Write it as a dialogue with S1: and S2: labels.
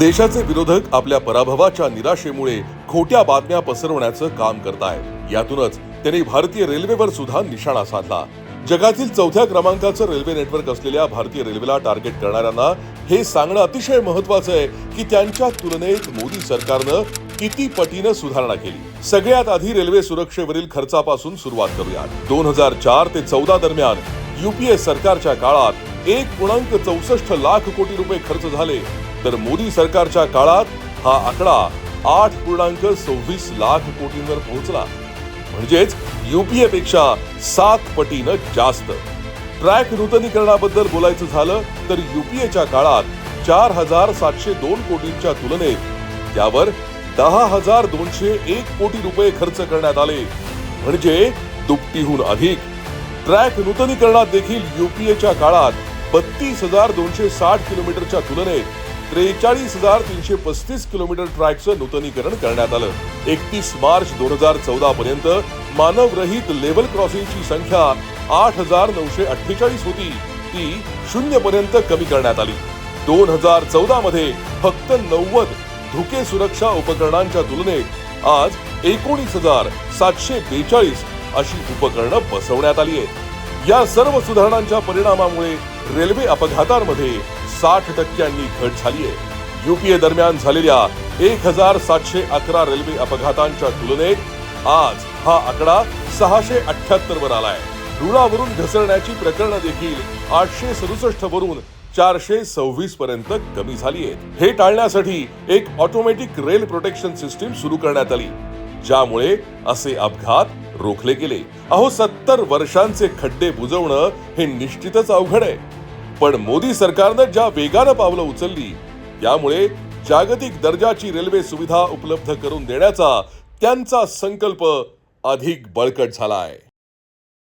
S1: देशाचे विरोधक आपल्या पराभवाच्या निराशेमुळे खोट्या बातम्या पसरवण्याचं काम करतायत. यातूनच त्यांनी भारतीय रेल्वेवर सुद्धा निशाणा साधला. जगातील चौथ्या क्रमांकाचं रेल्वे नेटवर्क असलेल्या भारतीय रेल्वेला टार्गेट करणाऱ्यांना हे सांगणं अतिशय महत्वाचं आहे की त्यांच्या तुलनेत मोदी सरकारनं किती पटीनं सुधारणा केली. सगळ्यात आधी रेल्वे सुरक्षेवरील खर्चापासून सुरुवात करूया दोन हजार चार ते चौदा दरम्यान युपीए सरकारच्या काळात एक पूर्णांक चौसष्ट लाख कोटी रुपये खर्च झाले. तर मोदी सरकारच्या काळात हा आकडा आठ पूर्णांक सव्वीस लाख कोटींवर पोहोचला. म्हणजेच युपीए पेक्षा सात पटीनं जास्त. ट्रॅक नूतनीकरणाबद्दल बोलायचं झालं तर युपीएच्या काळात चार हजार सातशे दोन कोटींच्या तुलनेत त्यावर दहा हजार दोनशे एक कोटी रुपये खर्च करण्यात आले. म्हणजे दुपटीहून अधिक. ट्रॅक नूतनीकरणात देखील युपीएच्या काळात बत्तीस हजार दोनशे साठ किलोमीटरच्या तुलनेत त्रेचाळीस हजार तीनशे पस्तीस किलोमीटर ट्रॅकचं नूतनीकरण करण्यात आलं. एकतीस मार्च दोन हजार चौदा पर्यंत मानवरहित लेवल क्रॉसिंगची संख्या आठ हजार नऊशे अठ्ठेचाळीस होती. ती शून्य पर्यंत कमी करण्यात आली. दोन हजार चौदा मध्ये फक्त नव्वद धुके सुरक्षा उपकरणांच्या तुलनेत आज एकोणीस हजार सातशे बेचाळीस अशी उपकरणं बसवण्यात आली आहेत. या सर्व सुधारणांच्या परिणामामुळे रेल्वे अपघातांमध्ये साठ टक्क्यांनी घट झाली आहे युपीए दरम्यान झालेल्या एक हजार सातशे अकरा रेल्वे अपघातांच्या तुलनेत आज हा आकडा सहाशे अठ्याहत्तर वर आलाय. रुळावरून घसरण्याची प्रकरणं देखील आठशे सदुसष्ट वरून चारशे सव्वीस पर्यंत कमी झाली आहेत हे टाळण्यासाठी एक ऑटोमॅटिक रेल प्रोटेक्शन सिस्टीम सुरू करण्यात आली. ज्यामुळे असे अपघात रोखले गेले. अहो सत्तर वर्षांचे खड्डे बुजवणं हे निश्चितच अवघड आहे. पण मोदी सरकारनं ज्या वेगानं पावलं उचलली त्यामुळे जागतिक दर्जाची रेल्वे सुविधा उपलब्ध करून देण्याचा त्यांचा संकल्प अधिक बळकट झाला आहे